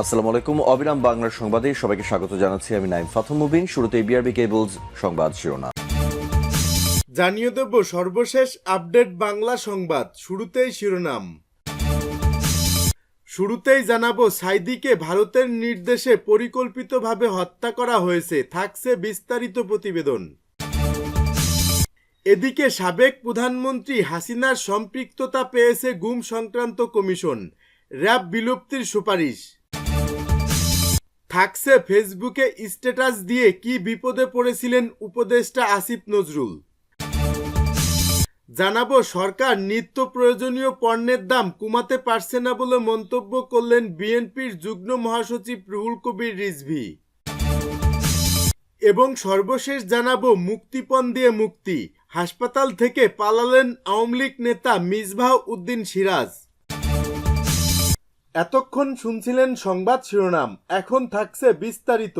আসসালামু আলাইকুম। অবিরাম বাংলার সংবাদে সবাইকে স্বাগত জানাচ্ছি। আমি নাইম ফাথম মুবিন। শুরুতে বিআরবি কেবলস সংবাদ শিরোনাম। জানিয়ে দেব সর্বশেষ আপডেট বাংলা সংবাদ। শুরুতেই শিরোনাম। শুরুতেই জানাব সাইদিকে ভারতের নির্দেশে পরিকল্পিতভাবে হত্যা করা হয়েছে। থাকছে বিস্তারিত প্রতিবেদন। এদিকে সাবেক প্রধানমন্ত্রী হাসিনার সম্পৃক্ততা পেয়েছে গুম সংক্রান্ত কমিশন। র্যাব বিলুপ্তির সুপারিশ। থাকছে ফেসবুকে স্ট্যাটাস দিয়ে কি বিপদে পড়েছিলেন উপদেষ্টা আসিফ নজরুল। জানাব, সরকার নিত্য প্রয়োজনীয় পণ্যের দাম কমাতে পারছে না বলে মন্তব্য করলেন বিএনপির যুগ্ম মহাসচিব রুহুল কবির রিজভি। এবং সর্বশেষ জানাব, মুক্তিপণ দিয়ে মুক্তি। হাসপাতাল থেকে পালালেন আওয়ামী লীগ নেতা মিসবাহ উদ্দিন সিরাজ। এতক্ষণ শুনছিলেন সংবাদ শিরোনাম, এখন থাকছে বিস্তারিত।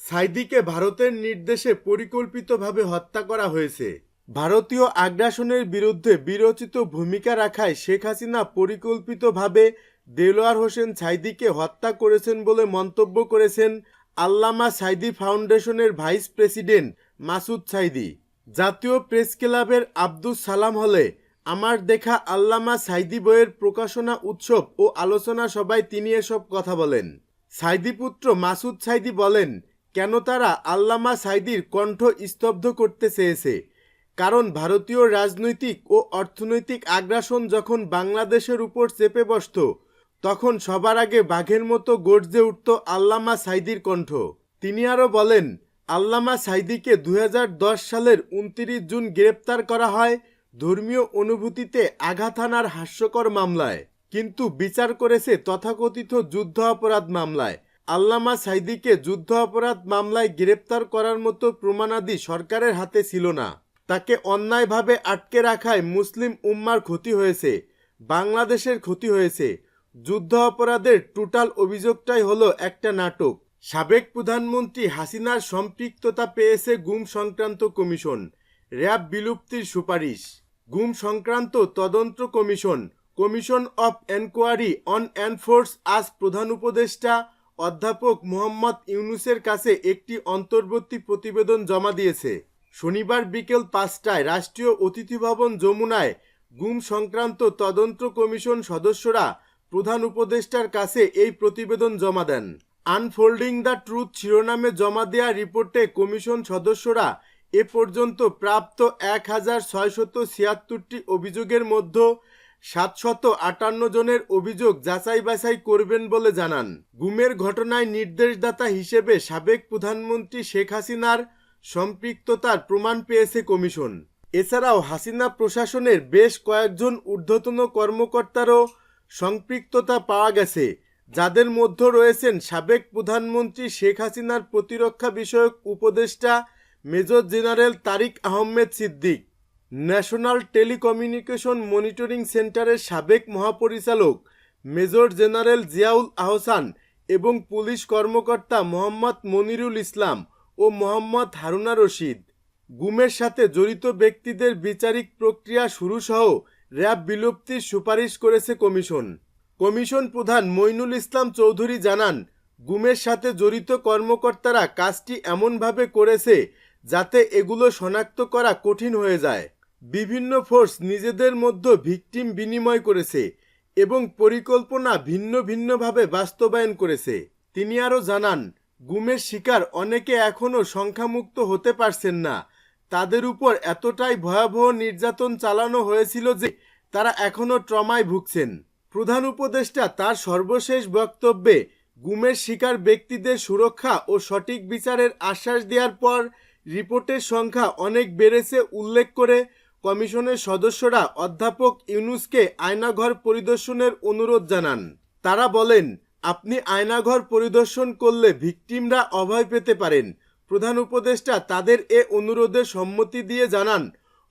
সাইদিকে ভারতের নির্দেশে পরিকল্পিতভাবে হত্যা করা হয়েছে। ভারতীয় আগ্রাসনের বিরুদ্ধে বিরোচিত ভূমিকা রাখায় শেখ হাসিনা পরিকল্পিতভাবে দেলোয়ার হোসেন সাইদিকে হত্যা করেছেন বলে মন্তব্য করেছেন আল্লামা সাইদি ফাউন্ডেশনের ভাইস প্রেসিডেন্ট মাসুদ সাইদি। জাতীয় প্রেস ক্লাবের আব্দুস সালাম হলে আমার দেখা আল্লামা সাইদি বইয়ের প্রকাশনা উৎসব ও আলোচনা সভায় তিনি এসব কথা বলেন। সাইদি পুত্র মাসুদ সাইদি বলেন, কেন তারা আল্লামা সাইদির কণ্ঠ স্তব্ধ করতে চেয়েছে? কারণ ভারতীয় রাজনৈতিক ও অর্থনৈতিক আগ্রাসন যখন বাংলাদেশের উপর চেপে বসত, তখন সবার আগে বাঘের মতো গর্জে উঠত আল্লামা সাইদির কণ্ঠ। তিনি আরও বলেন, আল্লামা সাইদিকে দু হাজার দশ সালের উনত্রিশ জুন গ্রেপ্তার করা হয় ধর্মীয় অনুভূতিতে আঘাত হানার হাস্যকর মামলায়, কিন্তু বিচার করেছে তথাকথিত যুদ্ধ অপরাধ মামলায়। আল্লামা সাইদিকে যুদ্ধ অপরাধ মামলায় গ্রেপ্তার করার মতো প্রমাণাদি সরকারের হাতে ছিল না। তাকে অন্যায়ভাবে আটকে রাখায় মুসলিম উম্মার ক্ষতি হয়েছে, বাংলাদেশের ক্ষতি হয়েছে। যুদ্ধ অপরাধের টোটাল অভিযোগটাই হলো একটা নাটক। সাবেক প্রধানমন্ত্রী হাসিনার সম্পৃক্ততা পেয়েছে গুম সংক্রান্ত কমিশন। র্যাব বিলুপ্তির সুপারিশ। গুম সংক্রান্ত তদন্ত commission commission of inquiry on enforce আজ প্রধান উপদেষ্টা অধ্যাপক মোহাম্মদ ইউনুসের কাছে একটি অন্তর্বর্তী প্রতিবেদন জমা দিয়েছে। শনিবার বিকেল পাঁচটায় রাষ্ট্রীয় অতিথি ভবন যমুনায় গুম সংক্রান্ত তদন্ত কমিশন সদস্যরা প্রধান উপদেষ্টার কাছে এই প্রতিবেদন জমা দেন। আনফোল্ডিং দ্য ট্রুথ শিরোনামে জমা দেওয়া রিপোর্টে কমিশন সদস্যরা এ পর্যন্ত প্রাপ্ত এক হাজার ছয়শত ছিয়াত্তরটি অভিযোগের মধ্যে সাতশত আটান্ন জনের অভিযোগ যাচাই বাছাই করবেন বলে জানান। গুমের ঘটনায় নির্দেশদাতা হিসেবে সাবেক প্রধানমন্ত্রী শেখ হাসিনার সম্পৃক্ততার প্রমাণ পেয়েছে কমিশন। এছাড়াও হাসিনা প্রশাসনের বেশ কয়েকজন ঊর্ধ্বতন কর্মকর্তারও সম্পৃক্ততা পাওয়া গেছে, যাদের মধ্যে রয়েছেন সাবেক প্রধানমন্ত্রী শেখ হাসিনার প্রতিরক্ষা বিষয়ক উপদেষ্টা major general Tariq Ahmed Siddique, national telecommunication monitoring সেন্টারের সাবেক মহাপরিচালক মেজর জেনারেল জিয়াউল আহসান এবং পুলিশ কর্মকর্তা মোহাম্মদ মনিরুল ইসলাম ও মোহাম্মদ হারুনা রশিদ। গুমের সাথে জড়িত ব্যক্তিদের বিচারিক প্রক্রিয়া শুরু সহ র্যাব বিলুপ্তির সুপারিশ করেছে কমিশন। কমিশন প্রধান মইনুল ইসলাম চৌধুরী জানান, গুমের সাথে জড়িত কর্মকর্তারা কাজটি এমনভাবে করেছে যাতে এগুলো শনাক্ত করা কঠিন হয়ে যায়। বিভিন্ন ফোর্স নিজেদের মধ্যে ভিকটিম বিনিময় করেছে এবং পরিকল্পনা ভিন্ন ভিন্নভাবে বাস্তবায়ন করেছে। তিনি আরও জানান, গুমের শিকার অনেকে এখনও সংখ্যামুক্ত হতে পারছেন না। তাদের উপর এতটাই ভয়াবহ নির্যাতন চালানো হয়েছিল যে তারা এখনও ট্রমায় ভুগছেন। প্রধান উপদেষ্টা তার সর্বশেষ বক্তব্যে, গুমের শিকার ব্যক্তিদের সুরক্ষা ও সঠিক বিচারের আশ্বাস দেওয়ার পর রিপোর্টের সংখ্যা অনেক বেড়েছে উল্লেখ করে কমিশনের সদস্যরা অধ্যাপক ইউনুসকে আয়নাঘর পরিদর্শনের অনুরোধ জানান। তারা বলেন, আপনি আয়নাঘর পরিদর্শন করলে ভিকটিমরা অভয় পেতে পারেন। প্রধান উপদেষ্টা তাদের এ অনুরোধে সম্মতি দিয়ে জানান,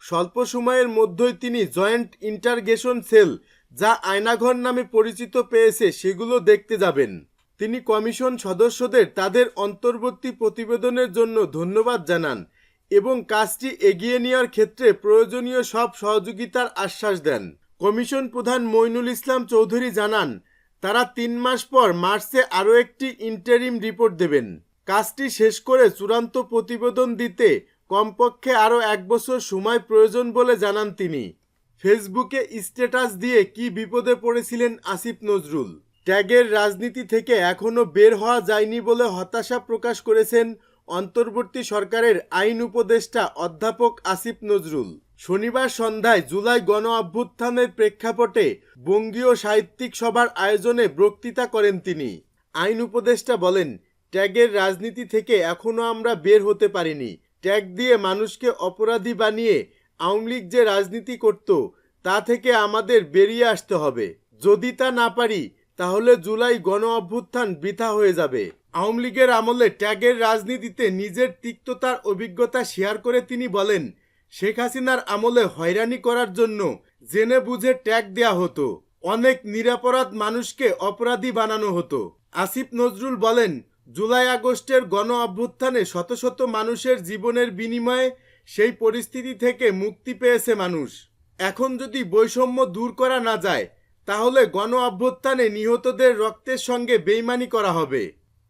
স্বল্প সময়ের মধ্যেই তিনি জয়েন্ট ইন্টারগেশন সেল, যা আয়নাঘর নামে পরিচিত পেয়েছে, সেগুলো দেখতে যাবেন। তিনি কমিশন সদস্যদের তাদের অন্তর্বর্তী প্রতিবেদনের জন্য ধন্যবাদ জানান এবং কাজটি এগিয়ে নেওয়ার ক্ষেত্রে প্রয়োজনীয় সব সহযোগিতার আশ্বাস দেন। কমিশন প্রধান মইনুল ইসলাম চৌধুরী জানান, তারা তিন মাস পর মার্চে আরও একটি ইন্টারিম রিপোর্ট দেবেন। কাজটি শেষ করে চূড়ান্ত প্রতিবেদন দিতে কমপক্ষে আরও এক বছর সময় প্রয়োজন বলে জানান তিনি। ফেসবুকে স্ট্যাটাস দিয়ে কি বিপদে পড়েছিলেন আসিফ নজরুল। ট্যাগের রাজনীতি থেকে এখনও বের হওয়া যায়নি বলে হতাশা প্রকাশ করেছেন অন্তর্বর্তী সরকারের আইন উপদেষ্টা অধ্যাপক আসিফ নজরুল। শনিবার সন্ধ্যায় জুলাই গণ অভ্যুত্থানের প্রেক্ষাপটে বঙ্গীয় সাহিত্যিক সভার আয়োজনে বক্তৃতা করেন তিনি। আইন উপদেষ্টা বলেন, ট্যাগের রাজনীতি থেকে এখনও আমরা বের হতে পারিনি। ট্যাগ দিয়ে মানুষকে অপরাধী বানিয়ে আওয়ামী লীগ যে রাজনীতি করত, তা থেকে আমাদের বেরিয়ে আসতে হবে। যদি তা না পারি তাহলে জুলাই গণ অভ্যুত্থান বৃথা হয়ে যাবে। আওয়ামী লীগের আমলে ট্যাগের রাজনীতিতে নিজের তিক্ততার অভিজ্ঞতা শেয়ার করে তিনি বলেন, শেখ হাসিনার আমলে হয়রানি করার জন্য জেনে বুঝে ট্যাগ দেয়া হতো। অনেক নিরাপরাধ মানুষকে অপরাধী বানানো হতো। আসিফ নজরুল বলেন, জুলাই আগস্টের গণ অভ্যুত্থানে শত শত মানুষের জীবনের বিনিময়ে সেই পরিস্থিতি থেকে মুক্তি পেয়েছে মানুষ। এখন যদি বৈষম্য দূর করা না যায় তাহলে গণ অভ্যুত্থানে নিহতদের রক্তের সঙ্গে বেইমানি করা হবে।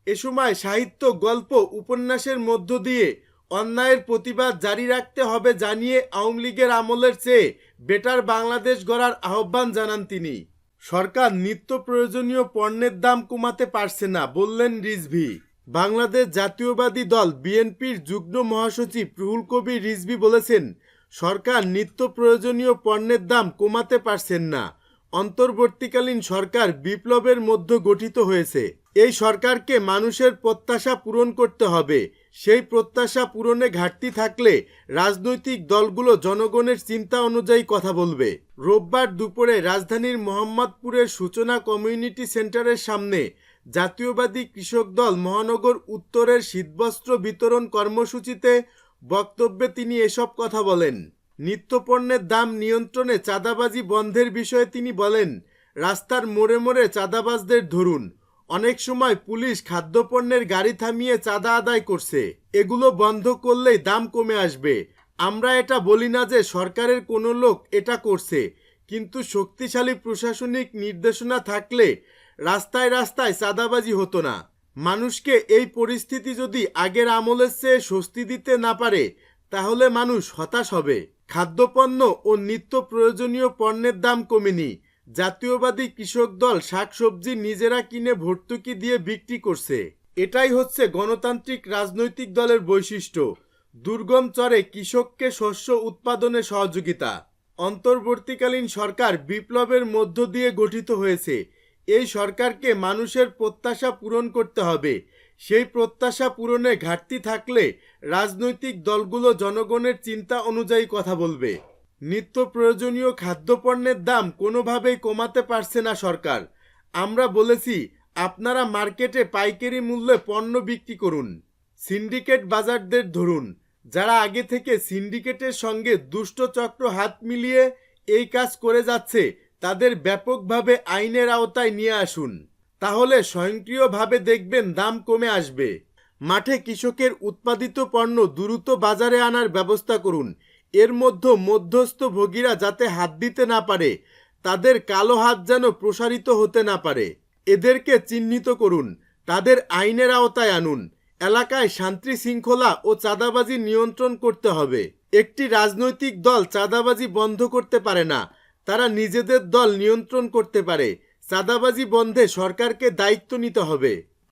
এ সময় সাহিত্য, গল্প, উপন্যাসের মধ্য দিয়ে অন্যায়ের প্রতিবাদ জারি রাখতে হবে জানিয়ে আওয়ামী লীগের আমলের চেয়ে বেটার বাংলাদেশ গড়ার আহ্বান জানান তিনি। সরকার নিত্য প্রয়োজনীয় পণ্যের দাম কমাতে পারছে না, বললেন রিজভি। বাংলাদেশ জাতীয়বাদী দল বিএনপির যুগ্ম মহাসচিব রুহুল কবির রিজভি বলেছেন, সরকার নিত্য প্রয়োজনীয় পণ্যের দাম কমাতে পারছেন না। অন্তর্বর্তীকালীন সরকার বিপ্লবের মধ্যে গঠিত হয়েছে। এই সরকারকে মানুষের প্রত্যাশা পূরণ করতে হবে। সেই প্রত্যাশা পূরণে ঘাটতি থাকলে রাজনৈতিক দলগুলো জনগণের চিন্তা অনুযায়ী কথা বলবে। রোববার দুপুরে রাজধানীর মোহাম্মদপুরের সূচনা কমিউনিটি সেন্টারের সামনে জাতীয়বাদী কৃষক দল মহানগর উত্তরের শীতবস্ত্র বিতরণ কর্মসূচিতে বক্তব্যে তিনি এসব কথা বলেন। নিত্যপণ্যের দাম নিয়ন্ত্রণে চাঁদাবাজি বন্ধের বিষয়ে তিনি বলেন, রাস্তার মোড়ে মোড়ে চাঁদাবাজদের ধরুন। অনেক সময় পুলিশ খাদ্যপণ্যের গাড়ি থামিয়ে চাঁদা আদায় করছে। এগুলো বন্ধ করলেই দাম কমে আসবে। আমরা এটা বলি না যে সরকারের কোনো লোক এটা করছে, কিন্তু শক্তিশালী প্রশাসনিক নির্দেশনা থাকলে রাস্তায় রাস্তায় চাঁদাবাজি হতো না। মানুষকে এই পরিস্থিতি যদি আগের আমলের চেয়ে স্বস্তি দিতে না পারে, তাহলে মানুষ হতাশ হবে। খাদ্যপণ্য ও নিত্য প্রয়োজনীয় পণ্যের দাম কমেনি। জাতীয়বাদী কৃষক দল শাকসবজি নিজেরা কিনে ভর্তুকি দিয়ে বিক্রি করছে। এটাই হচ্ছে গণতান্ত্রিক রাজনৈতিক দলের বৈশিষ্ট্য। দুর্গম চরে কৃষককে শস্য উৎপাদনে সহযোগিতা। অন্তর্বর্তীকালীন সরকার বিপ্লবের মধ্য দিয়ে গঠিত হয়েছে। এই সরকারকে মানুষের প্রত্যাশা পূরণ করতে হবে। সেই প্রত্যাশা পূরণে ঘাটতি থাকলে রাজনৈতিক দলগুলো জনগণের চিন্তা অনুযায়ী কথা বলবে। নিত্য প্রয়োজনীয় খাদ্যপণ্যের দাম কোনোভাবেই কমাতে পারছে না সরকার। আমরা বলেছি, আপনারা মার্কেটে পাইকারি মূল্যে পণ্য বিক্রি করুন। সিন্ডিকেট বাজারদের ধরুন, যারা আগে থেকে সিন্ডিকেটের সঙ্গে দুষ্ট চক্র হাত মিলিয়ে এই কাজ করে যাচ্ছে, তাদের ব্যাপকভাবে আইনের আওতায় নিয়ে আসুন। তাহলে স্বয়ংক্রিয়ভাবে দেখবেন দাম কমে আসবে। মাঠে কৃষকের উৎপাদিত পণ্য দ্রুত বাজারে আনার ব্যবস্থা করুন। এর মধ্যে মধ্যস্থ ভোগীরা যাতে হাত দিতে না পারে, তাদের কালো হাত যেন প্রসারিত হতে না পারে। এদেরকে চিহ্নিত করুন, তাদের আইনের আওতায় আনুন। এলাকায় শান্তি শৃঙ্খলা ও চাঁদাবাজি নিয়ন্ত্রণ করতে হবে। একটি রাজনৈতিক দল চাঁদাবাজি বন্ধ করতে পারে না, তারা নিজেদের দল নিয়ন্ত্রণ করতে পারে। চাঁদাবাজি বন্ধে সরকারকে দায়িত্ব নিতে হবে।